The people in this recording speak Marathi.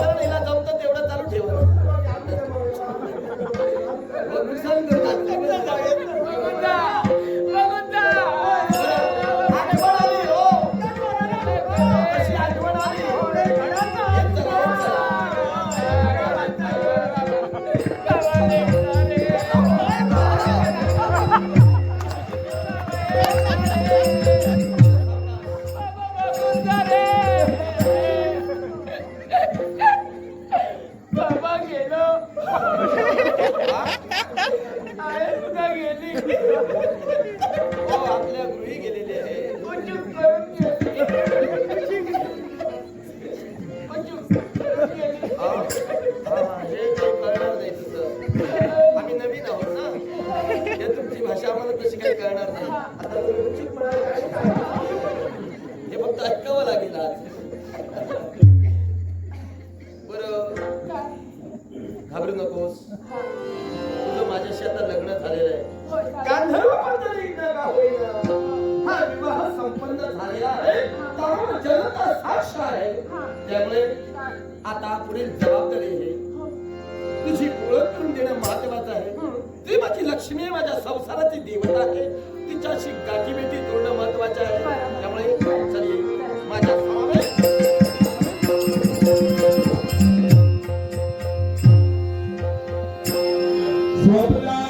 कारण हिला जमतं तेवढं चालू ठेवा. नुकसान आपल्या गृही गेलेले आहे आम्ही नवीन आहोत ना या तुमची भाषा आम्हाला कशी काही कळणार नाही हे. फक्त ऐकावं लागेल बर घाबरू नकोस माझ्याशी आता लग्न झालेलं आहे. गांधर्व हा विवाह संपन्न झालेला आहे. त्यामुळे जनता साक्ष आहे. त्यामुळे आता पुढील जबाबदारी आहे तुझी ओळख करून देणं महत्वाचं आहे. ती माझी लक्ष्मी माझ्या संसाराची देवता आहे. तिच्याशी गाठीभेटी तोडणं महत्वाचं आहे. त्यामुळे Sopra